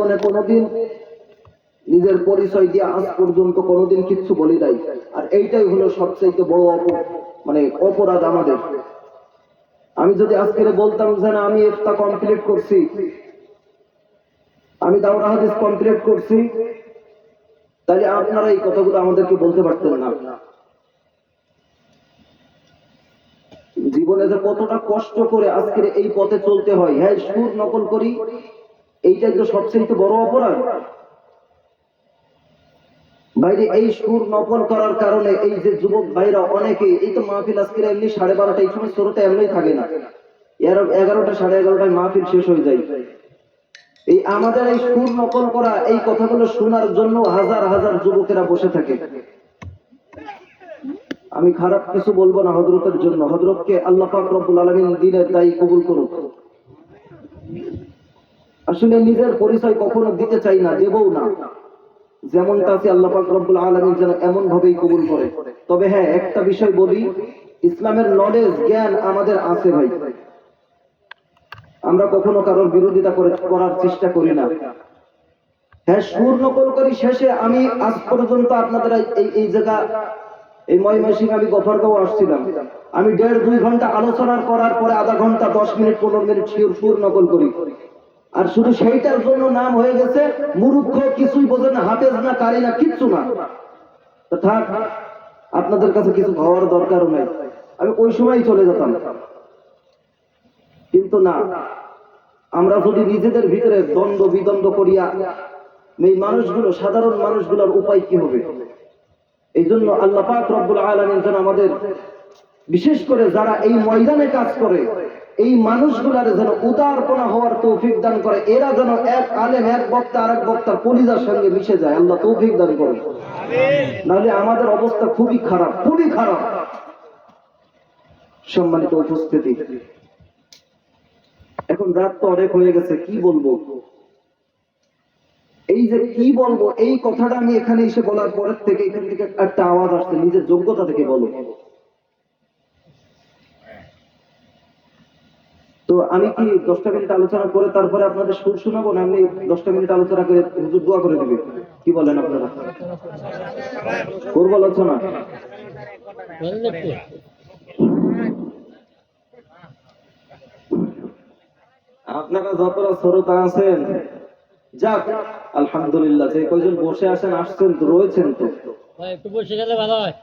জীবনে কোনোদিন নিজের পরিচয় দিয়ে আজ পর্যন্ত কোনোদিন কিচ্ছু বলি নাই। আর এইটাই হলো সবচেয়ে বড় মানে অপরাধ আমাদের। আমি যদি আজকে বলতাম যে না, আমি একটা কমপ্লিট করছি, আমি দাওরা হাদিস কমপ্লিট করছি, তাহলে আপনারা এই কথাগুলো আমাদেরকে বলতে পারতেন না। জীবনে যে কতটা কষ্ট করে আজকের এই পথে চলতে হয় হ্যাঁ সুর নকল করি এইটাই তো সবচেয়ে বড় অপরাধ। বাইরে এই সুর নকল করার কারণে এই যে যুবক ভাইরা অনেকে, এই তো মাহফিল আজকের এমনি সাড়ে বারোটা এই সময় শুরুতে এমনি থাকে না। এর, এগারোটা, সাড়ে এগারোটায় মাহফিল শেষ হয়ে যায়। এই আমাদের এই সুর নকল করা এই কথাগুলো শোনার জন্য হাজার হাজার যুবকেরা বসে থাকে। আমি খারাপ কিছু বলব না হজরতের জন্য। হজরতকে আল্লাহ পাক আলমিন দিনের তাই কবুল করুক। আসলে নিজের পরিচয় কখনো দিতে চাই না, দেবও না। যেমনটা আছে আল্লাহ রব্বুল আলমিন যেন এমন ভাবেই কবুল করে। তবে হ্যাঁ একটা বিষয় বলি, ইসলামের নলেজ জ্ঞান আমাদের আছে ভাই। আমরা কখনো কারোর বিরোধিতা করে করার চেষ্টা করি না। হ্যাঁ সুর নকল করি, শেষে আমি আজ পর্যন্ত আপনাদের এই এই জায়গা, এই ময়মনসিং আমি গফরগাঁও আসছিলাম। আমি দেড় দুই ঘণ্টা আলোচনা করার পরে আধা ঘণ্টা, দশ মিনিট, পনেরো মিনিট সুর নকল করি। আর শুধু সেইটার জন্য নাম হয়ে গেছে মুরুক্ষ কিছুই বোঝে না হাফেজ না কারি না, কিচ্ছু না। থাক, আপনাদের কাছে কিছু হওয়ার দরকারও নাই। আমি ওই সময় চলে যেতাম। কিন্তু না, আমরা যদি নিজেদের ভিতরে দ্বন্দ্ব বিদ্বন্দ্ব করিয়া, এই মানুষগুলো, সাধারণ মানুষগুলোর উপায় কি হবে? এই জন্য আল্লাহ রব্বুল আলামিন আমাদের, বিশেষ করে যারা এই ময়দানে কাজ করে এই মানুষগুলার যেন উদারপনা হওয়ার তৌফিক দান করে, এরা যেন এক আলেম, এক বক্তা, আরেক বক্তার পলিজার সঙ্গে মিশে যায়, আল্লাহ তৌফিক দান করে নাহলে আমাদের অবস্থা খুবই খারাপ খুবই খারাপ। সম্মানিত উপস্থিতি, এখন রাত তো অনেক হয়ে গেছে, কি বলব? এই যে কি বলব, এই কথাটা আমি এখানে এসে বলার পরের থেকে এখান থেকে একটা আওয়াজ আসছে, নিজের যোগ্যতা থেকে বলো। তো আমি কি দশটা মিনিট আলোচনা করে তারপরে আপনাদের সুর শোনাবো না আমি দশটা মিনিট আলোচনা করে হুজুর দোয়া করে দিবে? কি বলেন আপনারা? করব আলোচনা। আপনারা যতটা শ্রোতা আছেন যাক আলহামদুলিল্লাহ যে কয়জন বসে আছেন আসছেন তো রয়েছেন তো। একটু বসে গেলে ভালো হয়।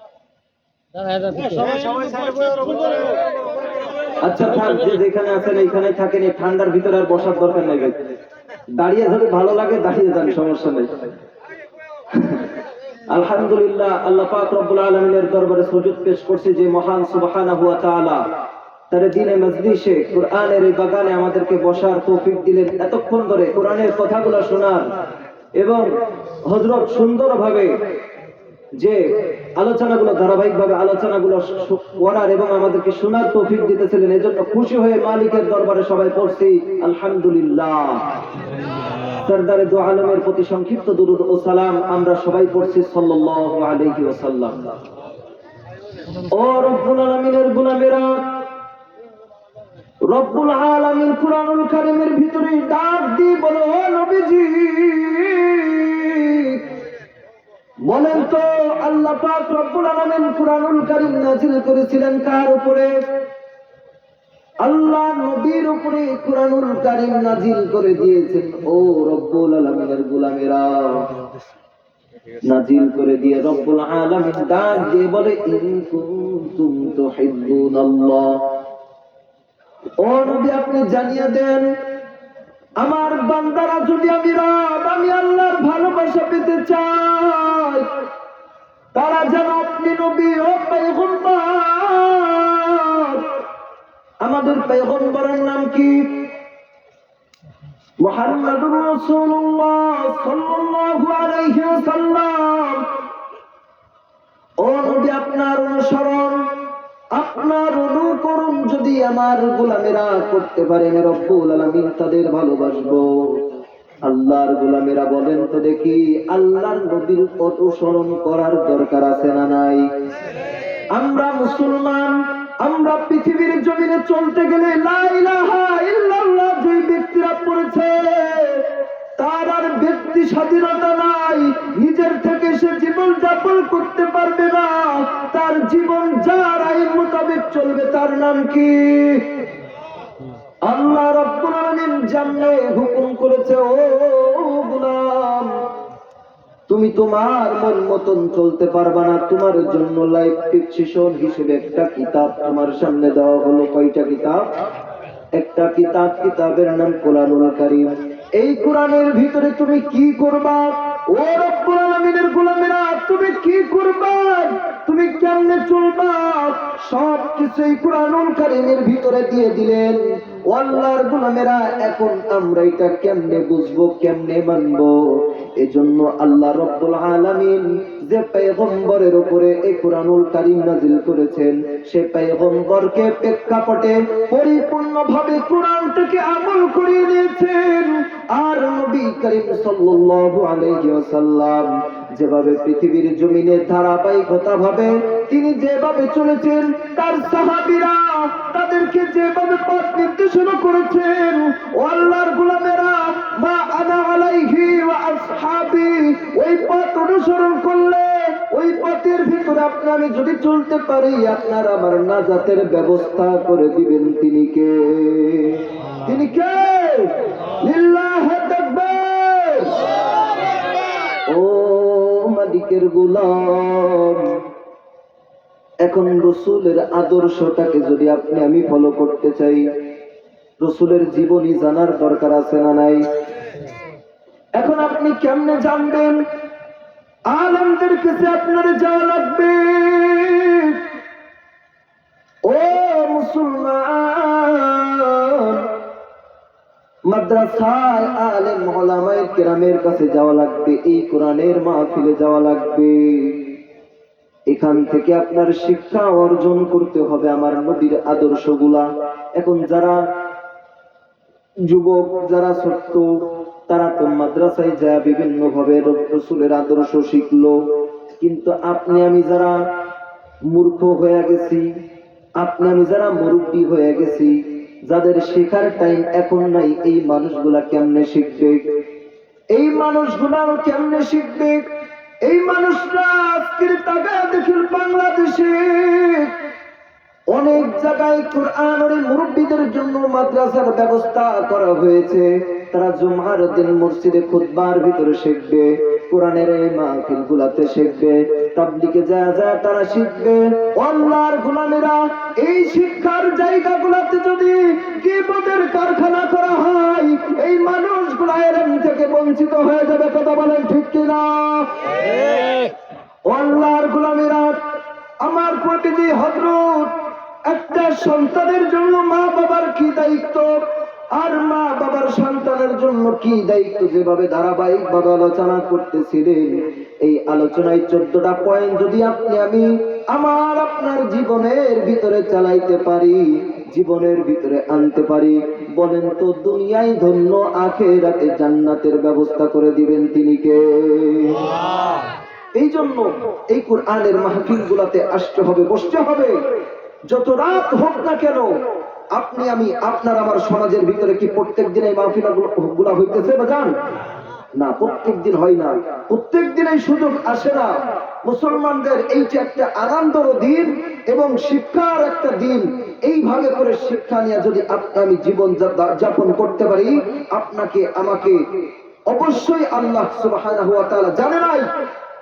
আচ্ছা থাক যেখানে আছেন, এইখানে থাকেন, এই ঠান্ডার ভিতরে আর বসার দরকার নাই। দাঁড়িয়ে যদি ভালো লাগে, দাঁড়িয়ে যান, সমস্যা নেই আলহামদুলিল্লাহ, আল্লাহ পাক রব্বুল আলামিনের দরবারে সুজুদ পেশ যে মহান তাআলা তার দিনে কোরআনের এই বাগানে আমাদেরকে বসার তৌফিক দিলেন এতক্ষণ ধরে কোরআনের কথাগুলো শোনার এবং হযরত সুন্দরভাবে যে আলোচনাগুলো ধারাবাহিকভাবে আলোচনাগুলো করার এবং আমাদেরকে শোনার তৌফিক দিতেছিলেন, এজন্য খুশি হয়ে মালিকের দরবারে সবাই পড়ছি, আলহামদুলিল্লাহ। সরদারে দু আলমের প্রতি সংক্ষিপ্ত দুরুদ ও সালাম আমরা সবাই পড়ছি, সাল্লাল্লাহু আলাইহি ওয়াসাল্লাম। ও রব্বুল আলামিনের গুনাহেরা রব্বুল আলামিন কুরআনুল কারীমের ভিতরে ডাক দিয়ে বলো নবীজি। বলেন তো, আল্লাহ পাক রব্বুল আলামিন করেছিলেন কার উপরে? আল্লাহ নবীর উপরে কুরআনুল কারীম নাযিল করে দিয়েছেন। ও রব্বুল আলামিনের গোলামেরা, নাযিল করে দিয়ে রব্বুল আলামিন ডাক দিয়ে বলে, ইন কুনতুম তুহিব্বুনাল্লাহ। ও নবী, আপনি জানিয়ে দেন আমার বান্দারা যদি আমি রব, আমি আল্লাহর ভালোবাসা পেতে চাই, তারা যেন আপনি নবী ও পয়গম্বর। আমাদের পেগম্বরের নাম কি? মোহাম্মদ রসুল্লাহ সাল্লাল্লাহু আলাইহি ওয়াসাল্লাম। আমার গোলামেরা করতে পারে রব্বুল আলামিন তাদের ভালোবাসবো। আল্লাহর গোলামেরা বলেন তো দেখি, আল্লাহর নবীর অনুসরণ করার দরকার আছে না নাই? আমরা মুসলমান, আমরা পৃথিবীর জমিনে চলতে গেলে ব্যক্তিরা পড়েছে। তার আর ব্যক্তি স্বাধীনতা নাই, নিজের থেকে সে জীবন যাপন করতে পারবে না। চলবে তার নাম কি? আল্লাহ রব্বুল আলামিন জানলে হুকুম করেছে, ও গোলাম, তুমি তোমার মন মতন চলতে পারবা না, তোমার জন্য লাইফ ফিকশন হিসেবে একটা কিতাব তোমার সামনে দেওয়া হলো। কয়টা কিতাব? একটা কিতাব, কিতাবের নাম কোরআনুল কারীম। এই কোরআনের ভিতরে তুমি কি করবা? ও রব্বুল আলামিনের গোলামেরা, তুমি কি করবা? তুমি কেমনে চলবা? সব কিছু কোরআনুল কারীমের ভিতরে দিয়ে দিলেন। আল্লাহর গোলামেরা, এখন আমরা এটা কেমনে বুঝব, কেমনে মানবো? এজন্য আল্লাহ রব্বুল আলামিন যে পয়গম্বরের উপরে এই কোরআনুল কারীম নাজিল করেছেন, সে পয়গম্বরকে প্রেক্ষাপটে পরিপূর্ণভাবে কোরআনটাকে আমল করিয়ে দিয়েছেন। আর নবী করিম সাল্লাল্লাহু আলাইহি ওয়াসাল্লাম যেভাবে পৃথিবীর জমিনে ধারাবাহিকতা ভাবে তিনি যেভাবে চলেছেন, তার সাহাবীরা তাদেরকে যেভাবে পথ নির্দেশনা করেছেন, ও আল্লাহর গোলামেরা, মা আনা আলাইহি ওয়া আসহাবি, ওই পথ অনুসরণ করলে, ওই পথের ভিতরে আপনি, আমি যদি চলতে পারি, আপনার আমার নাজাতের ব্যবস্থা করে দিবেন। তিনি কে? তিনি কে? লিল্লাহ তাকবীর। ও মালিকের গোলাম। এখন রসুলের আদর্শটাকে যদি আপনি আমি ফলো করতে চাই, রসুলের জীবনী জানার দরকার আছে না নাই? এখন আপনি কেমনে জানবেন? আলমদের কাছে আপনার যাওয়া লাগবে। ও মুসলমান, মাদ্রাসায় আলেম ওলামায়ে কেরামের কাছে যাওয়া লাগবে, এই কোরআনের মাহফিলে যাওয়া লাগবে। এখান থেকে আপনার শিক্ষা অর্জন করতে হবে আমার নবীর আদর্শগুলা। এখন যারা যুবক, যারা ছোট্ট, তারা তো মাদ্রাসায় যায় বিভিন্ন ভাবে রসুলের আদর্শ শিখলো। কিন্তু আপনি আমি যারা মূর্খ হয়ে গেছি, আপনি আমি যারা মুরব্বী হয়ে গেছি, যাদের শেখার টাইম এখন নাই, এই মানুষগুলা কেমনে শিখবে? এই মানুষগুলা কেমনে শিখবে? এই মানুষরা আজকের টাকা দেখেন বাংলাদেশে অনেক জায়গায় কোরআনের মুরব্বীদের জন্য মাদ্রাসার ব্যবস্থা করা হয়েছে। তারা জুমার দিন মসজিদে খুতবার ভিতরে শিখবে। কোরআনের এই মাহফিল গুলাতে শিখবে তাবলিকে যা যা তারা শিখবে আল্লাহর গোলামেরা এই শিক্ষার জায়গাগুলাতে যদি কিবোর্ডের কারখানা করা হয় এই মানুষগুলা এরম থেকে বঞ্চিত হয়ে যাবে কথা বলেন ঠিক কিনা? আল্লাহর গোলামেরা আমার প্রতিটি হজরত একটা সন্তানের জন্য মা বাবার কি দায়িত্ব? আর মা বাবার সন্তানের জন্য কি দায়িত্ব যেভাবে ধারাবাহিক ভাবে আলোচনা করতেছিলেন এই আলোচনায় চোদ্দটা পয়েন্ট যদি আপনি আমি আমার আপনার জীবনের ভিতরে চালাইতে পারি জীবনের ভিতরে আনতে পারি বলেন তো দুনিয়ায় ধন্য আখে রাতে জান্নাতের ব্যবস্থা করে দিবেন তিনি কে? এই জন্য এই কোরআনের মাহফিল গুলাতে আসতে হবে বসতে হবে। যত রাত হোক না কেন আপনি, আমি, আপনার, আমার সমাজের ভিতরে কি প্রত্যেক দিন এই মাহফিলগুলা হইতেছে বা জান না, প্রত্যেক দিন হয় না। প্রত্যেক দিন এই সুযোগ আসে না। মুসলমানদের এইটা একটা আনন্দর দিন এবং শিক্ষার একটা দিন এইভাবে করে শিক্ষা নিয়ে যদি আমি জীবন যাপন করতে পারি, আপনাকে, আমাকে অবশ্যই আল্লাহ তাআলা জানে নাই।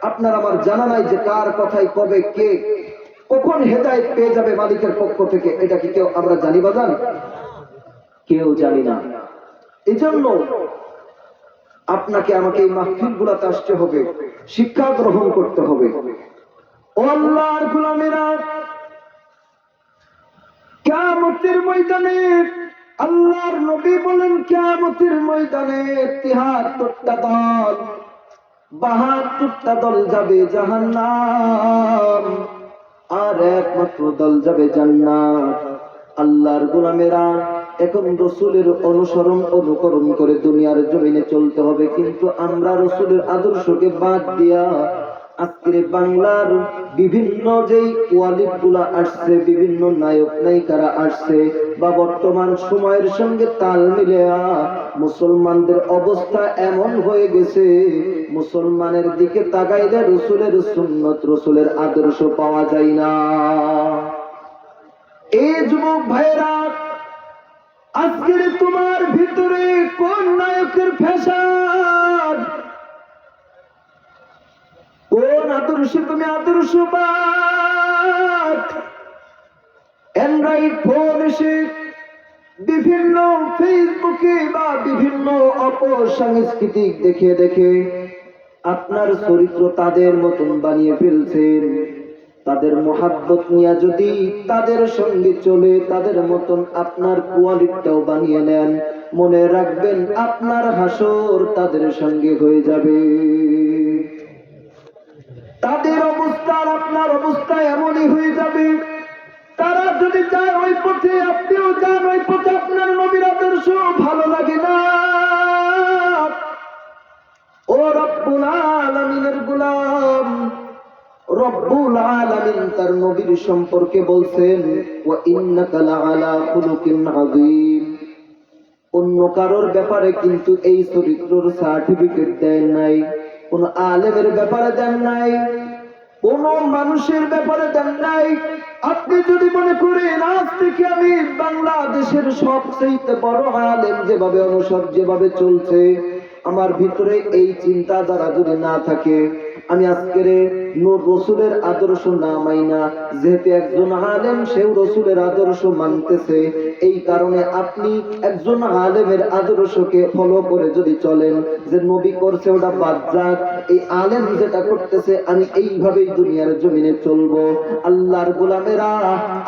আপনার আমার জানা নাই যে কার কথাই কবে কে কখন হেদায়েত পেয়ে যাবে মালিকের পক্ষ থেকে? এটা কি কেউ আমরা জানি বা জানি? কেউ জানি না। এই জন্য আপনাকে আমাকে এই মাহফিল গুলাতে আসতে হবে শিক্ষা গ্রহণ করতে হবে। আল্লাহর গোলামেরা কিয়ামতের ময়দানে আল্লাহর নবী বলেন কিয়ামতের ময়দানে তিহাত্তরটা দল বাহাত্তরটা দল যাবে জাহান্নাম। আর একমাত্র দল যাবে জান্নাত। আল্লাহর গোলামেরা এখন রসুলের অনুসরণ অনুকরণ করে দুনিয়ার জমিনে চলতে হবে, কিন্তু আমরা রসুলের আদর্শকে বাদ দিয়া আজকের বাংলার বিভিন্ন যেই কোয়ালিটগুলা আসছে, বিভিন্ন নায়ক নায়িকারা আসছে বা বর্তমান সময়ের সঙ্গে তাল মিলে মুসলমানদের অবস্থা এমন হয়ে গেছে মুসলমানের দিকে তাকাইলে রসুলের সুন্নত, রসুলের আদর্শ পাওয়া যায় না। এই যুবক ভাইরা আজকের তোমার ভিতরে কোন নায়কের ফ্যাশন? কোন আদর্শে তুমি আদর্শবাদ অ্যান্ড্রয়েড ফোন এসে বিভিন্ন ফেসবুকে বা বিভিন্ন অপসাংস্কৃতিক দেখে দেখে আপনার চরিত্র তাদের মতন বানিয়ে ফেলছেন। তাদের মহাব্বত নিয়ে যদি তাদের সঙ্গে চলে, তাদের মতন আপনার কোয়ালিটিটাও বানিয়ে নেন। মনে রাখবেন, আপনার হাসর তাদের সঙ্গে হয়ে যাবে। তাদের অবস্থা আপনার অবস্থা এমনই হয়ে যাবে। তারা যদি যায় ওই পথে, আপনিও যান ওই পথে। আপনার নবীর আদর্শ ভালো লাগে রব্বুল আলামিন তার নবীর সম্পর্কে বলছেন, ওয়া ইন্নাকা লাআলা খুলুকিন আযীম। অন্য কারোর ব্যাপারে কিন্তু এই চরিত্রর সার্টিফিকেট দেন নাই, কোন আলেমের ব্যাপারে দেন নাই, কোন মানুষের ব্যাপারে দেন নাই। আপনি যদি মনে করেন, আজ থেকে আমি বাংলাদেশের সবচেয়ে বড় আলেম যেভাবে অনুসর যেভাবে চলছে, আমার ভিতরে এই চিন্তা দ্বারা যদি না থাকে আমি আজকের নূর রসুলের আদর্শ না মাইনা, যেহেতু একজন আলেম, সেও রসুলের আদর্শ মানতেছে। এই কারণে আপনি একজন আলেমের আদর্শকে ফলো করে যদি চলেন, যে নবী করছে, ওটা বাদ যাক। এই আলেম যেটা করতেছে, আমি এইভাবেই দুনিয়ার জমিনে চলবো। আল্লাহর গোলামেরা,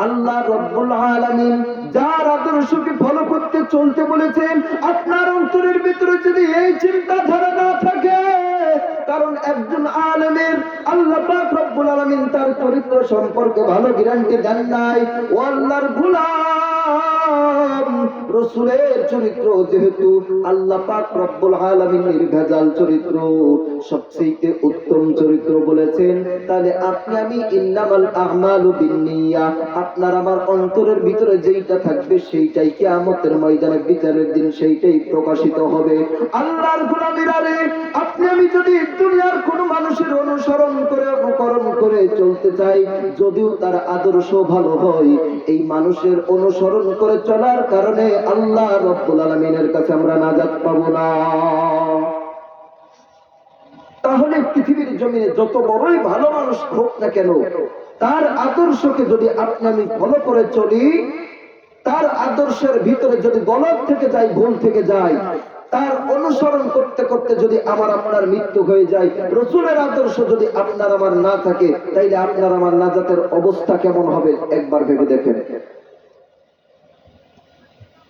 আল্লাহ রব্বুল আলামিন যার আদর্শকে ফলো করতে চলতে বলেছেন, আপনার অন্তরের ভিতরে যদি এই চিন্তাধারা না থাকে কারণ একজন আলমের আল্লাহ পাক রব্বুল আলামিন তার চরিত্র সম্পর্কে ভালো গ্যারান্টি দেন নাই। ও আল্লাহর গোলাম। রসুলের চরিত্র যেহেতু আল্লাহ পাক রব্বুল চরিত্র, সবচেয়ে উত্তম চরিত্র বলেছেন, তাহলে আপনি আমি ইন্নামাল বিন্নিয়া, আপনার আমার অন্তরের ভিতরে যেইটা থাকবে সেইটাই ময়দানে বিচারের দিন সেইটাই প্রকাশিত হবে। আল্লাহর গোলামিরা রে আপনি আমি যদি দুনিয়ার কোন মানুষের অনুসরণ করে অনুকরণ করে চলতে চাই, যদিও তার আদর্শ ভালো হয়, এই মানুষের অনুসরণ করে চলার কারণে আল্লাহ রব্বুল আলমিনের কাছে আমরা নাজাত পাবো না। তাহলে পৃথিবীর জমিনে যত বড়ই ভালো মানুষ হোক না কেন, তার আদর্শকে যদি আপনি আমি ফলো করে চলি, তার আদর্শের ভিতরে যদি গলত থেকে যায়, ভুল থেকে যায়, তার অনুসরণ করতে করতে যদি আমার আপনার মৃত্যু হয়ে যায়, রসুলের আদর্শ যদি আপনার আমার না থাকে, তাইলে আপনার আমার নাজাতের অবস্থা কেমন হবে? একবার ভেবে দেখেন।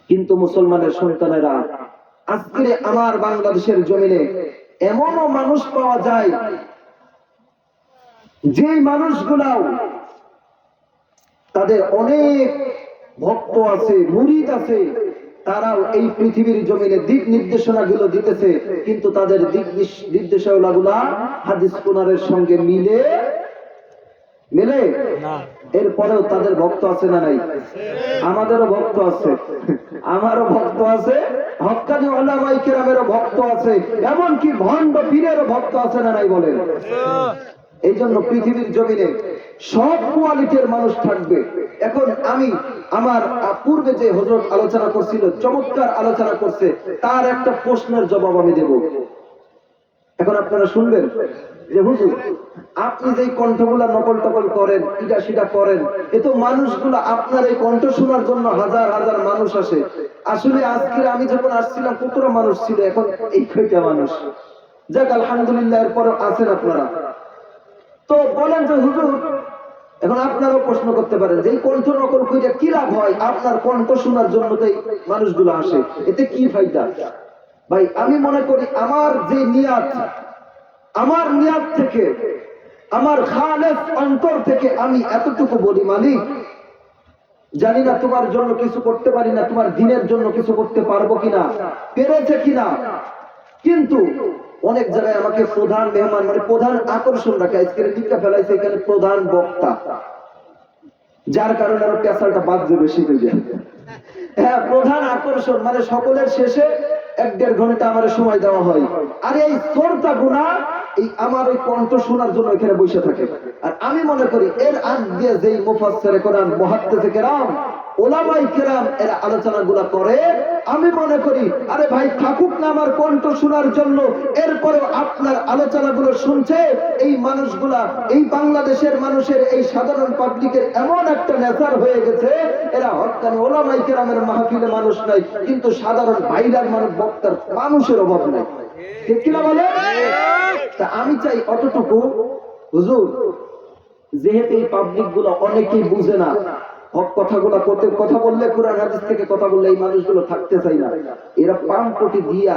কিন্তু মুসলমানের সন্তানেরা, আজকে আমার বাংলাদেশের জমিনে এমনও মানুষ পাওয়া যায় যে মানুষগুলাও তাদের অনেক ভক্ত আছে, মুরিদ আছে, তারাও এই পৃথিবীর জমিনে দিক নির্দেশনা গুলো দিতেছে, কিন্তু তাদের দিক নির্দেশনা গুলা হাদিস কুনারের সঙ্গে মিলে মিলে? না। এরপরেও তাদের ভক্ত আছে না নাই? আমাদেরও ভক্ত আছে। আমারও ভক্ত আছে। হকানি ওলামাই কেরামেরও ভক্ত আছে। এমনকি ভণ্ড পীরেরও ভক্ত আছে না নাই বলেন? এই জন্য পৃথিবীর জমিনে সব কোয়ালিটির মানুষ থাকবে। এখন আমি আমার পূর্বে যে হজরত আলোচনা করছিল, চমৎকার আলোচনা করছে, তার একটা প্রশ্নের জবাব আমি দেব। এখন আপনারা শুনবেন যে হুজুর, আপনি যে কণ্ঠগুলা নকল টকল করেন ইটা সেটা করেন, এ তো মানুষগুলো আপনার এই কণ্ঠ শোনার জন্য হাজার হাজার মানুষ আসে। আসলে আজকে আমি যখন আসছিলাম, কতটা মানুষ ছিল, এখন এই কয়টা মানুষ? যাক, আলহামদুলিল্লাহ এরপরে আছেন আপনারা। তো বলেন যে, হুজুর, এখন আপনারাও প্রশ্ন করতে পারেন যে কণ্ঠ নকল কইরা কি লাভ হয়? আপনার কণ্ঠ শোনার জন্য তো মানুষগুলো আসে। এতে কি ফায়দা? ভাই, আমি মনে করি আমার যে নিয়াত আমার নিয়াত থেকে, আমার খালেস অন্তর থেকে আমি এতটুকু বলি, মালিক, জানি না তোমার জন্য কিছু করতে পারি না, তোমার দিনের জন্য কিছু করতে পারব কিনা, পেরেছে কিনা। কিন্তু অনেক জায়গায় আমাকে প্রধান মেহমান মানে প্রধান আকর্ষণ রাখে আজকের লিখটা ফেলাইছে এখানে প্রধান বক্তা। যার কারণে আরও পেশালটা বাজছে বেশি হয়ে যায়। হ্যাঁ প্রধান আকর্ষণ মানে সকলের শেষে এক দেড় ঘণ্টা আমার সময় দেওয়া হয়। আর এই সোরটা গুণা এই আমার ওই কণ্ঠ শোনার জন্য এখানে বসে থাকে। আর আমি মনে করি, এর আগ দিয়ে যেই মুফাসসিরে কোরআন মুহাদ্দিসে কেরাম, ওলামাই কেরাম এরা আলোচনা গুলা করে, আমি মনে করি, আরে ভাই থাকুক না আমার কণ্ঠ শোনার জন্য, এরপরেও আপনার আলোচনাগুলো শুনছে, এই মানুষগুলা, এই বাংলাদেশের মানুষের এই সাধারণ পাবলিকের এমন একটা নেচার হয়ে গেছে, এরা হকানি ওলামাই কেরামের মাহফিলে মানুষ নাই কিন্তু সাধারণ ভাইরার মানুষ, বক্তার মানুষের অভাব নাই কিনা বলে তা আমি চাই অতটুকু। হুজুর যেহেতু এই পাবলিকগুলো অনেকেই বুঝে না হক কথাগুলো করতে কথা বললে কোরআন হাদিস থেকে কথা বললে এই মানুষগুলো থাকতে চাই না। এরা পাম কোটি দিয়া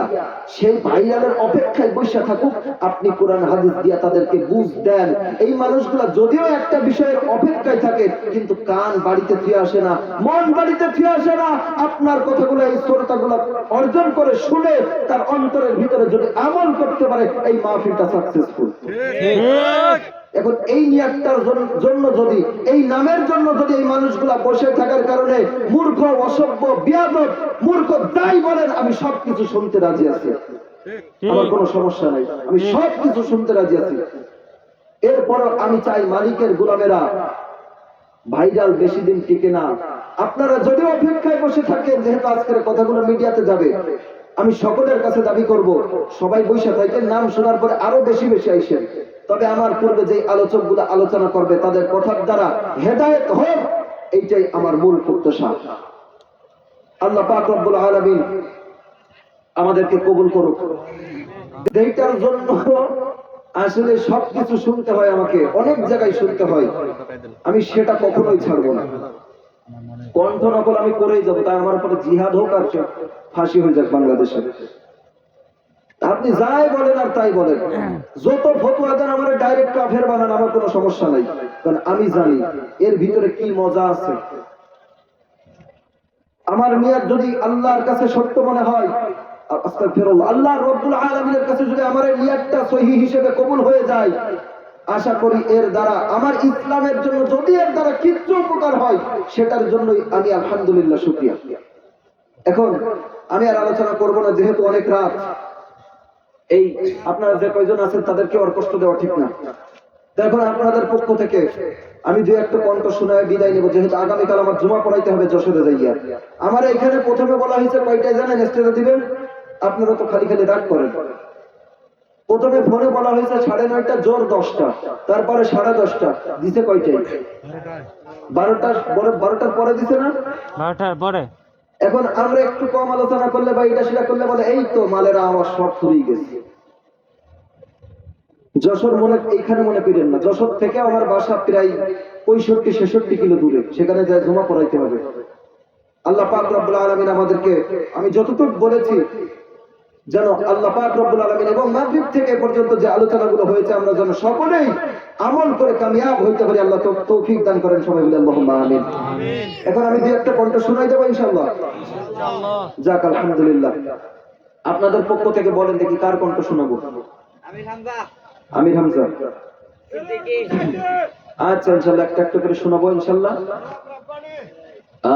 সেই ভাইরালের অপেক্ষায় বসে থাকুক, আপনি কোরআন হাদিস দিয়া তাদেরকে বুঝ দেন। এই মানুষগুলো যদিও একটা বিষয়ের অপেক্ষায় থাকে, কিন্তু কান বাড়িতে ফিরে আসে না, মন বাড়িতে ফিরে আসে না। আপনার কথাগুলো, এই শ্রোতাগুলো অর্জন করে শুনে তার অন্তরের ভিতরে যদি আমল করতে পারে, এই মাহফিলটা সাকসেসফুল এখন এই নিয়াতটার জন্য যদি এই নামের জন্য যদি এই মানুষগুলা বসে থাকার কারণে মূর্খ অসভ্য বিয়াদব মূর্খ তাই বলেন আমি সবকিছু শুনতে রাজি আছি। আমার কোনো সমস্যা নাই। আমি সবকিছু শুনতে রাজি আছি। এরপর আমি চাই মালিকের গোলামেরা ভাইরাল বেশি দিন টিকে না। আপনারা যদি অপেক্ষায় বসে থাকেন যেহেতু আজকের কথাগুলো মিডিয়াতে যাবে আমি সকলের কাছে দাবি করব সবাই বসে থাকেন নাম শোনার পরে আরও বেশি বেশি আইসেন। তবে আমার পূর্বে যে আলোচকগুলো আলোচনা করবে, তাদের কথার দ্বারা হেদায়েত হোক, এইটাই আমার মূল প্রত্যাশা। আল্লাহ পাক আলামিন আমাদেরকে কবুল করুক। এইটার জন্য আসলে সবকিছু শুনতে হয় আমাকে, অনেক জায়গায় শুনতে হয়। আমি সেটা কখনোই ছাড়বো না। কণ্ঠ নকল আমি করেই যাব, তাই আমার উপরে জিহাদ হোক আর ফাঁসি হয়ে যাক বাংলাদেশে। আপনি যাই বলেন আর তাই বলেন। যত ফতুয়া দেন আমার ডাইরেক্ট কাফের বানান আমার কোনো সমস্যা নাই। কারণ আমি জানি এর ভিতরে কি মজা আছে। আমার নিয়ত যদি আল্লাহর কাছে সত্য মনে হয় আল্লাহ রব্বুল আলামিনের কাছে যদি আমার এই সহি হিসেবে কবুল হয়ে যায় আশা করি এর দ্বারা আমার ইসলামের জন্য যদি এর দ্বারা কিচ্ছু উপকার হয় সেটার জন্যই আমি আলহামদুলিল্লাহ শুকরিয়া। এখন আমি আর আলোচনা করব না যেহেতু অনেক রাত। এই আপনারা যে কয়জন আছেন তাদেরকে আর কষ্ট দেওয়া ঠিক না। তো এখন আপনাদের পক্ষ থেকে আমি দু একটা কণ্ঠ শোনায় বিদায় নেব, যেহেতু আগামীকাল আমার জমা পড়াইতে হবে যশোরে যাইয়া। আমার এখানে প্রথমে বলা হয়েছে কয়টায় জানেন? স্টেজে দিবেন? আপনারা তো খালি খালি রাগ করেন। প্রথমে ফোনে বলা হয়েছে সাড়ে নয়টা, জোর দশটা। তারপরে সাড়ে দশটা। দিছে কয়টায়? বারোটা বারোটার পরে দিছে না? বারোটার পরে। এখন আমরা একটু কম আলোচনা করলে বা এটা সেটা করলে বলে, এই তো মালের আওয়াজ সব ফুরিয়ে গেছে। যশোর মনে এইখানে মনে করেন না, যশোর থেকে আমার বাসা প্রায় পঁয়ষট্টি, ছেষট্টি কিলো দূরে, সেখানে যায় জমা পড়াইতে হবে। আল্লাহ পাক রব্বুল আলমিন আমাদেরকে, আমি যতটুকু বলেছি, যেন আল্লাহ পাক রব্বুল আলমিন এবং মাগরিব থেকে পর্যন্ত যে আলোচনাগুলো হয়েছে, আমরা যেন সকলেই আমল করে কামিয়াব হইতে পারি আল্লাহ তো তৌফিক দান করেন সবাই বলে আল্লাহ আমিন। এখন আমি দু একটা কণ্ঠ শোনাই দেবো ইনশাল্লাহ যাক আলহামদুলিল্লাহ। আপনাদের পক্ষ থেকে বলেন দেখি কার কণ্ঠ শোনাবো। আমির হামজা। আচ্ছা ইনশাল্লাহ একটা একটা করে শোনাবো ইনশাল্লাহ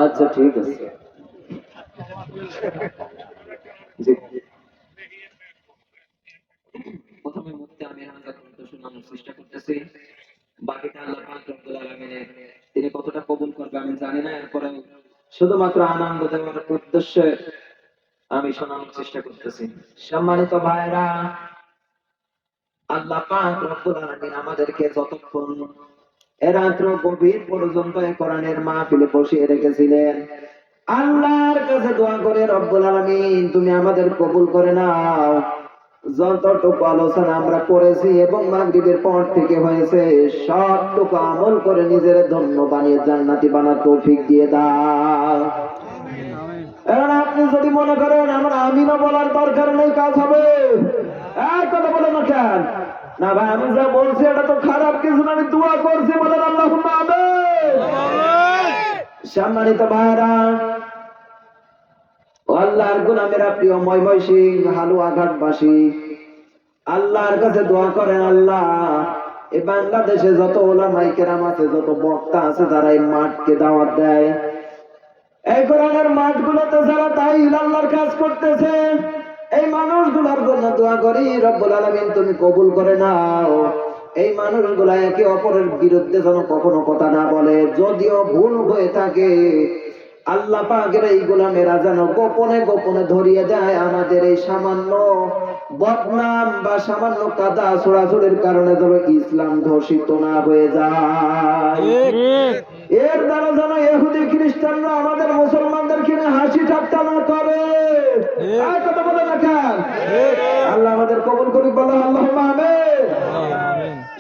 আচ্ছা ঠিক আছে। জি। প্রথমে মুক্তি আমির হামজা শোনানোর চেষ্টা করতেছি। বাকিটা আল্লাহ পাক রব্বুল আলামিনের তিনি কতটা কবুল করবে আমি জানি না। এরপরে শুধুমাত্র আনন্দ দেওয়ার উদ্দেশ্যে আমি শোনানোর চেষ্টা করতেছি। সম্মানিত ভাইরা আল্লাহ পাক রব্বুল আলামিন আমাদেরকে যতক্ষণ এ রাত্র গভীর পর্যন্ত কোরআনের মাহফিলে বসিয়ে রেখেছিলেন, আল্লাহর কাছে দোয়া করে রব্বুল আলামিন, তুমি আমাদের কবুল করে নাও। যতটুকু আলোচনা আমরা করেছি এবং মাগরিবের পর থেকে হয়েছে সবটুকু আমল করে নিজের ধন্য বানিয়ে জান্নাতি বানার তৌফিক দিয়ে দাও। এখন আপনি যদি মনে করেন আমার আমিনও বলার দরকার নেই কাজ হবে। আর কথা বলে না কেন? না ভাই আমি যা বলছি এটা তো খারাপ কিছু না আমি দোয়া করছি বলেন আল্লাহ সম্মানিত ভাইরা আল্লাহর গুনামেরা প্রিয় ময়ময় সিং হালু আঘাটবাসী আল্লাহর কাছে দোয়া করেন, আল্লাহ এই বাংলাদেশে যত ওলামাই কেরাম আছে, যত বক্তা আছে, যারা এই মাঠকে দাওয়াত দেয়, এই কোরআনের মাঠগুলোতে যারা তাই আল্লাহর কাজ করতেছে, এই মানুষগুলোর জন্য দোয়া করি, রব্বুল আলামিন, তুমি কবুল করে নাও। এই মানুষগুলা একে অপরের বিরুদ্ধে যেন কখনো কথা না বলে, যদিও ভুল হয়ে থাকে আল্লাহ পাকের এই গোলামেরা যেন গোপনে গোপনে ধরিয়ে দেয় আমাদের এই সামান্য বদনাম বা সামান্য কাদা ছোড়াছুড়ির কারণে যেন ইসলাম ধর্ষিত না হয়ে যায়। এর দ্বারা যেন ইহুদি খ্রিস্টানরা আমাদের মুসলমানদের কিনে হাসি ঠাট্টা না করে। আর কথা বলে দেখেন আল্লাহ আমাদের কবল করি বলো আল্লাহ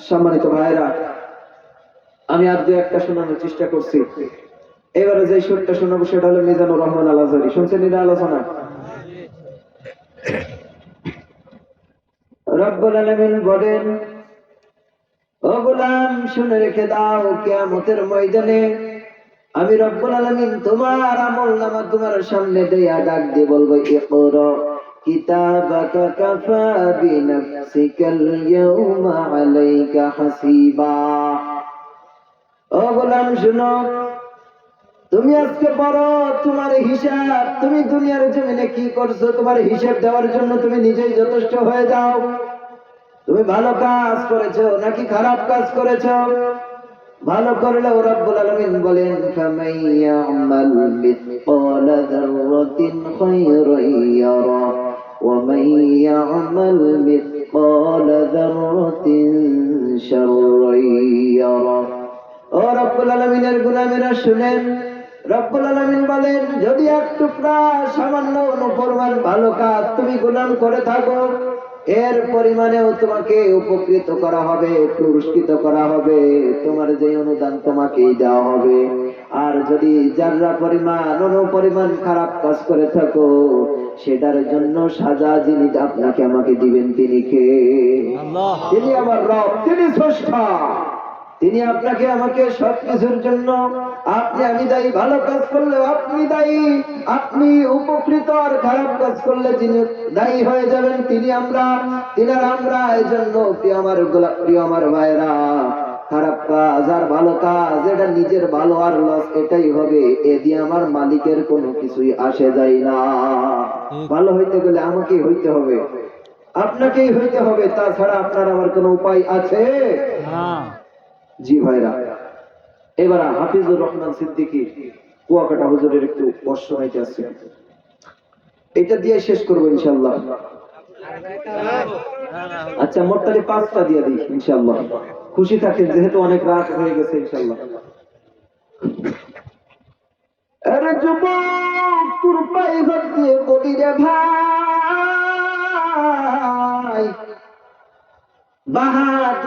সম্মানিত ভাইরা আমি আর দু একটা শোনানোর চেষ্টা করছি। এবারে যে সুরটা শোনাবো সেটা হলো মিজানুর রহমান আল আজহারি শুনছেন এটা আলোচনা রব্বুল আলামিন বলেন, ও গোলাম, শুনে রেখে দাও কিয়ামতের ময়দানে। আমি রব্বুল আলামিন তোমার আমল নামা তোমার সামনে দেয়া ডাক দিয়ে বলব, ইকরা কিতাবাকা কাফা বিনাফসিকাল ইয়াউমা আলাইকা হাসিবা। ও গোলাম, শুনো তুমি আজকে বড় তোমার হিসাব। তুমি দুনিয়ার জমিনে কি করছ? তোমার হিসাব দেওয়ার জন্য তুমি নিজেই যথেষ্ট হয়ে যাও। তুমি ভালো কাজ করেছ, নাকি খারাপ কাজ করেছ? ভালো করলে রব্বুল আলামিন বলেন, ফামান ইয়ামাল মিথকালা যাররাতিন খায়রান ইয়ারা, ওয়া ইয়ামাল মিথকালা যাররাতিন শাররান ইয়ারা। ও রব্বুল আলামিনের গোলামেরা শুনেন রব্বুল আলামিন বলেন যদি এক টুকরা সামান্য অনুপরিমাণ ভালো কাজ তুমি গোলাম করে থাকো এর পরিমাণেও তোমাকে উপকৃত করা হবে পুরস্কৃত করা হবে তোমার যে অনুদান তোমাকেই দেওয়া হবে। আর যদি যারা পরিমাণ অনুপরিমাণ খারাপ কাজ করে থাকো সেটার জন্য সাজা যিনি আপনাকে আমাকে দিবেন তিনি কে? তিনি আমার রব তিনি স্রষ্টা। তিনি আপনাকে আমাকে সবকিছুর জন্য আপনি আমি দায়ী ভালো কাজ করলে আপনি দায়ী আপনি উপকৃত আর খারাপ কাজ করলে যিনি দায়ী হয়ে যাবেন তিনি আমরা তিনার আমরা এই জন্য প্রিয় আমার গোলাপ প্রিয় আমার ভাইরা খারাপ কাজ আর ভালো কাজ এটা নিজের ভালো আর লস এটাই হবে এ দিয়ে আমার মালিকের কোনো কিছুই আসে যায় না। ভালো হইতে গেলে আমাকেই হইতে হবে আপনাকেই হইতে হবে তাছাড়া আপনার আমার কোনো উপায় আছে? জি ভাইরা, এবার হাফিজুর রহমান সিদ্দিকী কুয়াকাটা হুজুরের একটু বর্ষ হইতে আসছে এটা দিয়ে শেষ করব ইনশাল্লাহ আচ্ছা মোটটালি পাঁচটা দিয়ে দিই ইনশাল্লাহ খুশি থাকেন, যেহেতু অনেক রাত হয়ে গেছে ইনশাল্লাহ আরে যুবক, তোর পায়ে হাত দিয়ে বলি রে ভাই।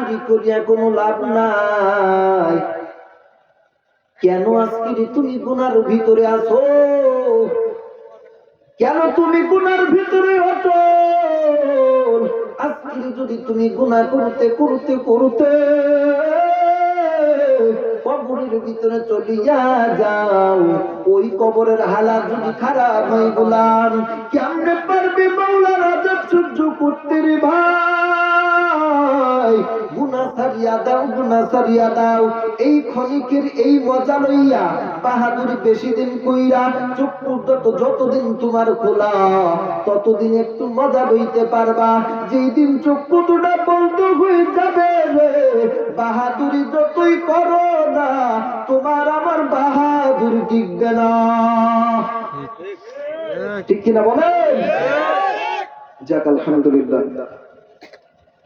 বাহাদুরি করিয়া কোনো লাভ নাই। কেন আজকে তুমি গুনার ভিতরে আছো? কেন তুমি গুনার ভিতরে হতো আজকে যদি তুমি গুনাহ করতে করতে করতে কবরের ভিতরে চলিয়া যাও, ওই কবরের হালাত যদি খারাপ হয় গোলাম, কেমনে পারবে মাওলার আজাব সহ্য করতে রে ভাই? গুনা সারিয়া দাও গুনা সারিয়া দাও। এই ক্ষণিকের এই মজা লইয়া বাহাদুরি বেশি দিন কইরা চক্ষু যত যতদিন তোমার খোলা ততদিন একটু মজা লইতে পারবা। যেই দিন চক্ষু দুটা বন্ধ হয়ে যাবে বাহাদুরি যতই করো না তোমার আমার বাহাদুরি টিকবে না। ঠিক। কিনা বলেন? যাক আলহামদুলিল্লাহ।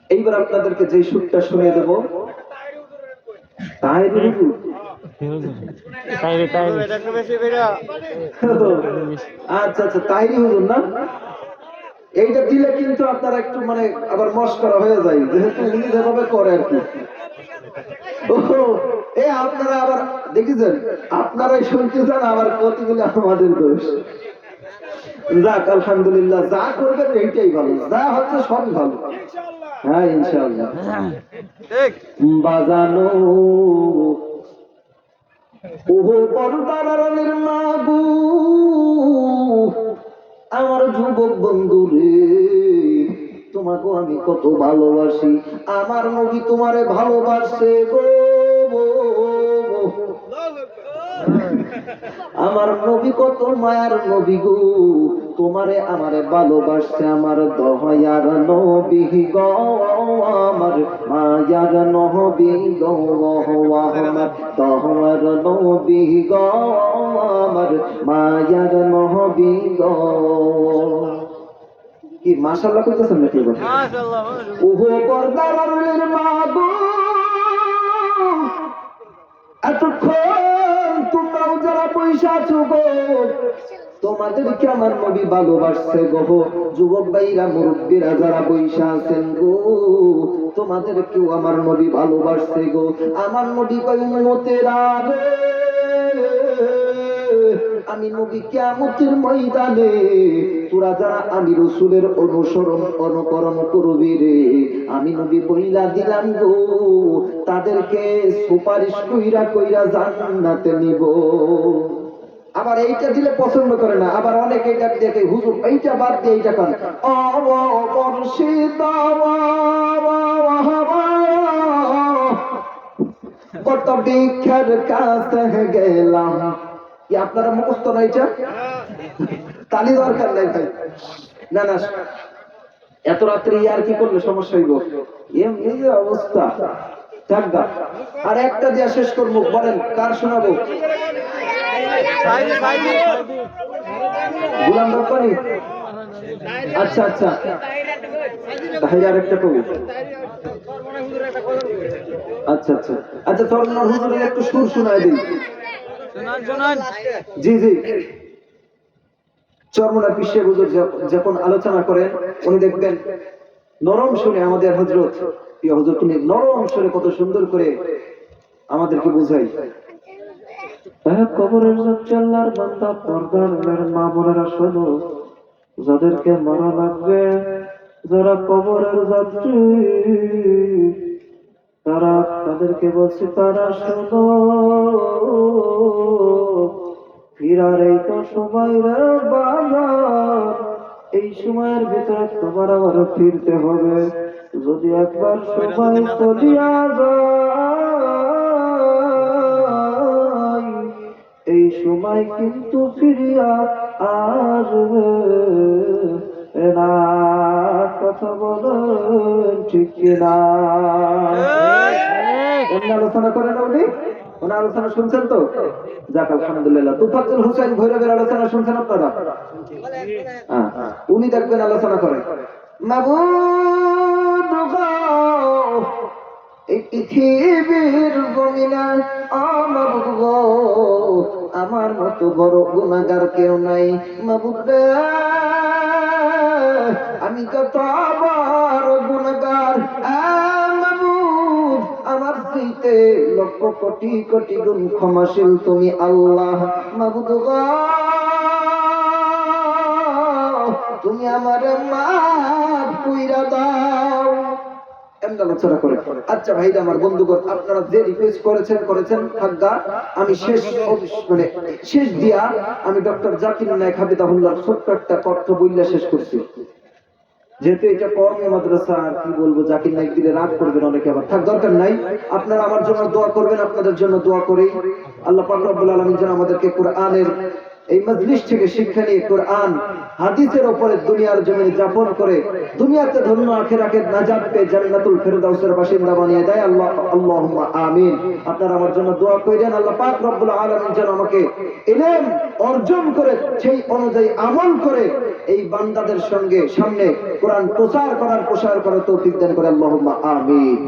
এইবার আপনাদেরকে যে সুরটা শুনিয়ে দেব। তাই আচ্ছা আচ্ছা তাইরি হুজুর না? এইটা দিলে কিন্তু আপনারা একটু মানে আবার মস্করা হয়ে যায় যেহেতু উনি যেভাবে করে আর কি। এ আপনারা আবার দেখেছেন? আপনারাই শুনতে চান আবার কতগুলো আমাদের দোষ। যাক আলহামদুলিল্লাহ যা করবেন এইটাই ভালো যা হচ্ছে সবই ভালো। হ্যাঁ ইনশাআল্লাহ। বাজানো ওহো মাগু আমার যুবক বন্ধু রে তোমাকে আমি কত ভালোবাসি। আমার নবী তোমারে ভালোবাসে গো। আমার নবী কত মায়ার নবী গো তোমারে আমারে ভালোবাসছে আমার দয়ার নবী গো আমার মায়ার নবী গো আমার দয়ার নবী গো আমার মায়ার নবী গো। কি মাশাআল্লাহ করতেছেন নাকি ওহো পর্দার মা গো এতক্ষণ তোমরাও যারা পয়সা আছো তোমাদেরকে আমার নবী ভালোবাসছে গো। যুবক ভাইরা, মুরব্বীরা যারা পয়সা আছেন গো, তোমাদেরকেও আমার নবী ভালোবাসছে গো। আমার নবী কই মতেরা রে আমি নবী কিয়ামতের ময়দানে, তোরা যারা আমি রসুলের অনুসরণ অনুকরণ করবি রে। আমি নবী বইলা দিলাম গো, তাদেরকে সুপারিশ কইরা কইরা জান্নাতে নিব। আবার এইটা দিলে পছন্দ করে না, আবার অনেক এটা দেখে, হুজুর, এইটা বাদ দিয়ে এইটা অবর্ষিত কত বৃক্ষের কাছে গেলাম। আপনারা মুখস্থ না এটা? তালি দরকার নাই ভাই না না, এত রাত্রে আর কি করলে সমস্যা হইব? এমনি যে অবস্থা। আর একটা দিয়া শেষ করব, বলেন, কার শোনাবো? গুলাম রব্বানি? আচ্ছা আচ্ছা। তাহলে আর একটা কবি আচ্ছা আচ্ছা। আচ্ছা তোর একটু সুর শোনায় দিই জি জি। চরমনা পিসে হুজুর যখন আলোচনা করেন উনি দেখবেন নরম শুনে আমাদের হজরত প্রিয় হজরত তুমি নরম শুনে কত সুন্দর করে আমাদেরকে বুঝাই। কবরের আল্লাহর বান্দা পর্দার মা বোনেরা শোনো। যাদেরকে মারা লাগবে যারা কবরের যাত্রী তারা তাদেরকে বলছে, তারা শোনো, ফিরার এই তো সময় এই সময়ের ভিতরে তোমার আবার ফিরতে হবে। যদি একবার সময় চলিয়া যায়, এই সময় কিন্তু ফিরিয়া আসবে। না কথা বলেন ঠিক কিনা? এমনি আলোচনা করেন উনি ওনার আলোচনা শুনছেন তো? যাক আলহামদুলিল্লাহ। তুফাতুল হুসেন ভৈরবের আলোচনা শুনছেন আপনারা? হ্যাঁ, উনি দেখবেন আলোচনা করেন। এই পৃথিবীর জমিনে আমার গো আমার মতো বড় গুণাগার কেউ নাই। মাবুদ আমি কত বড় গুণাগার। লক্ষ কোটি কোটি গুণ ক্ষমাশীল তুমি আল্লাহ। তুমি আমার কইরা দাও। আচ্ছা ভাইরা, আমার বন্ধুগণ, আপনারা যে রিকোয়েস্ট করেছেন করেছেন থাকগা আমি শেষ মানে শেষ দিয়া আমি ডক্টর জাকির নায়ক হাবিদাহুল্লাহ ছোট্ট একটা তথ্য বইলা শেষ করছি। যেহেতু এটা কর্মে মাদ্রাসা আর কি বলব, জাকির নাইক দিলে রাগ করবেন অনেকে আবার। থাক, দরকার নাই। আপনারা আমার জন্য দোয়া করবেন, আপনাদের জন্য দোয়া করি। আল্লাহ পাক রব্বুল আলামিন যেন আমাদেরকে কোরআনের এই মজলিস থেকে শিক্ষা নিয়ে কোরআন, হাদিসের উপরে দুনিয়ার জমিনে যাপন করে দুনিয়াতে ধন্য আখেরাকে নাজাত পেয়ে জান্নাতুল ফেরদাউসের বাসিন্দা বানিয়ে দেয় আল্লাহ, আল্লাহুম্মা আমিন। আপনারা আমার জন্য দোয়া করেন আল্লাহ পাক রব্বুল আলামিন যেন আমাকে ইলম অর্জন করে, সেই অনুযায়ী আমল করে এই বান্দাদের সঙ্গে সামনে কোরআন প্রচার করার প্রসার করার তৌফিক দান করে, আল্লাহুম্মা আমিন।